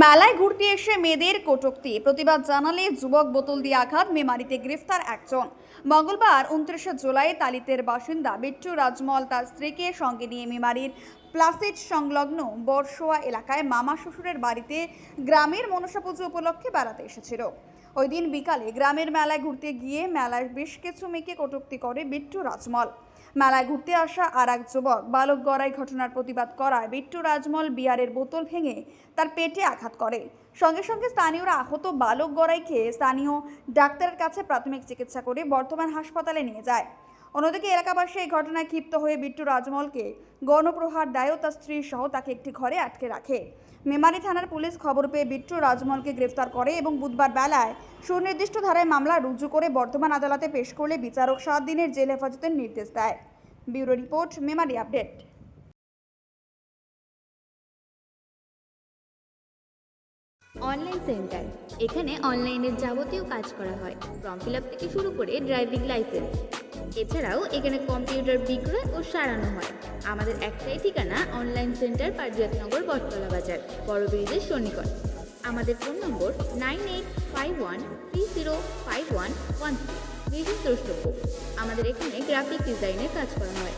মেলায় ঘুরতে এসে মেয়েদের কটুক্তি। প্রতিবাদ জানালে যুবক বোতল দিয়ে আঘাত, মেমারিতে গ্রেফতার একজন। মঙ্গলবার উনত্রিশে জুলাই তালিতের বাসিন্দা বিট্টু রাজমল তার স্ত্রীকে সঙ্গে নিয়ে মেমারির প্লাসিড সংলগ্ন বর্ষোয়া এলাকায় মামা শ্বশুরের বাড়িতে গ্রামের মনসা পুজো উপলক্ষে বেড়াতে এসেছিল। ওই দিন বিকালে গ্রামের মেলায় ঘুরতে গিয়ে মেলায় বেশ কিছু মেয়েকে কটুক্তি করে বিট্টু রাজমল। মেলায় ঘুরতে আসা আর এক যুবক। বালক গড়াই ঘটনার প্রতিবাদ করায় বিট্টু রাজমল বিয়ারের বোতল ভেঙে তার পেটে আঘাত করে। সঙ্গে সঙ্গে স্থানীয়রা আহত বালক গড়াইকে স্থানীয় ডাক্তারের কাছে প্রাথমিক চিকিৎসা করে বর্তমান হাসপাতালে নিয়ে যায়। অন্যদিকে এলাকাবাসী এই ঘটনায় ক্ষিপ্ত হয়ে বিট্টু রাজমলকে গণপ্রহার দেয় ও তার স্ত্রী সহ তাকে একটি ঘরে আটকে রাখে। মেমারি থানার পুলিশ খবর পেয়ে বিট্টু রাজমলকে গ্রেফতার করে এবং বুধবার বেলায় সুনির্দিষ্ট ধারায় মামলা রুজু করে বর্তমান আদালতে পেশ করলে বিচারক সাত দিনের জেল হেফাজতের নির্দেশ দেয়। Bureau report, memory update. Online centre, এখানে অনলাইনের যাবতীয় কাজ করা হয়, ফর্ম ফিল থেকে শুরু করে ড্রাইভিং লাইসেন্স। এছাড়াও এখানে কম্পিউটার বিক্রয় ও সারানো হয়। আমাদের একটাই ঠিকানা অনলাইন সেন্টার পারিজাতনগর বটতলা বাজার বড় ব্রিজের সন্নিকট। আমাদের phone number nine eight five one three zero five one one three বিশেষ দ্রষ্টব্য আমাদের এখানে গ্রাফিক ডিজাইনের কাজ করা হয়।